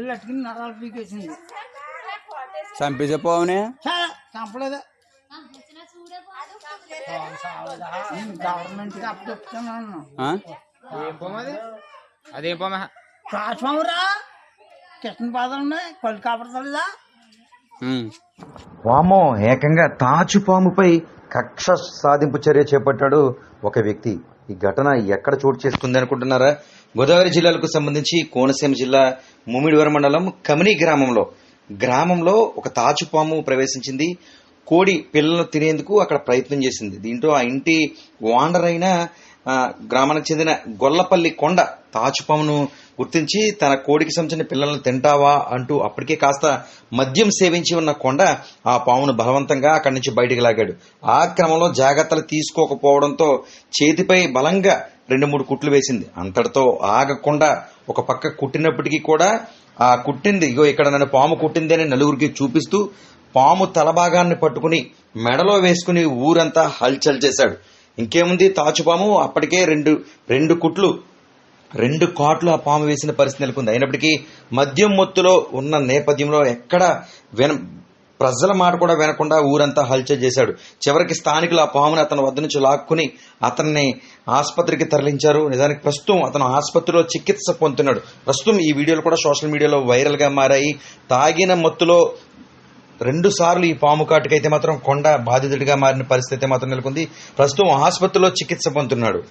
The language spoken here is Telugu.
లట్టుకుని నరాలు పీకేసింది. చంపేసే పోవనే? చాలా చంపలేదు. గవర్నమెంట్కి అప్పచెప్తున్నాను ఆ? ఏం పొమ్మ అది? అదేం పొమ్మ? రాసమరా కృష్ణ పాదం ఉన్నాయి. పళ్ళు కాపడతలేదా? ఉమ్. వామో ఏకంగా తాచుపాముపై కక్ష సాధింపు చర్య చేపట్టాడు ఒక వ్యక్తి. ఈ ఘటన ఎక్కడ చోటు చేసుకుంది అనుకుంటున్నారా? గోదావరి జిల్లాలకు సంబంధించి కోనసీమ జిల్లా ముమిడివరం మండలం కమిని గ్రామంలో గ్రామంలో ఒక తాచుపాము ప్రవేశించింది. కోడి పిల్లలను తినేందుకు అక్కడ ప్రయత్నం చేసింది. దీంతో ఆ ఇంటి ఓనర్ అయిన గ్రామానికి చెందిన గొల్లపల్లి కొండ తాచుపామును గుర్తించి తన కోడికి సంబంధించిన పిల్లలను తింటావా అంటూ అప్పటికే కాస్త మద్యం సేవించి ఉన్న కొండ ఆ పామును బలవంతంగా అక్కడి నుంచి బయటికి లాగాడు. ఆ క్రమంలో జాగ్రత్తలు తీసుకోకపోవడంతో చేతిపై బలంగా రెండు మూడు కుట్లు వేసింది. అంతటితో ఆగకుండా ఒక పక్క కుట్టినప్పటికీ కూడా ఆ కుట్టింది. ఇగో ఇక్కడ నన్ను పాము కుట్టింది అని నలుగురికి చూపిస్తూ పాము తలభాగాన్ని పట్టుకుని మెడలో వేసుకుని ఊరంతా హల్చల్ చేశాడు. ఇంకేముంది? తాచుపాము అప్పటికే రెండు రెండు కుట్లు రెండు కాట్లు ఆ పాము వేసిన పరిస్థితి నెలకొంది. అయినప్పటికీ మద్యం మొత్తులో ఉన్న నేపథ్యంలో ఎక్కడ విన ప్రజల మాట కూడా వినకుండా ఊరంతా హల్చల్ చేశాడు. చివరికి స్థానికులు ఆ పాముని అతని వద్ద నుంచి లాక్కుని అతన్ని ఆసుపత్రికి తరలించారు. నిజానికి ప్రస్తుతం అతను ఆసుపత్రిలో చికిత్స పొందుతున్నాడు. ప్రస్తుతం ఈ వీడియోలు కూడా సోషల్ మీడియాలో వైరల్గా మారాయి. తాగిన మత్తులో రెండు సార్లు ఈ పాము కాటుకైతే మాత్రం కొండ బాధితుడిగా మారిన పరిస్థితి మాత్రం నెలకొంది. ప్రస్తుతం ఆసుపత్రిలో చికిత్స పొందుతున్నాడు.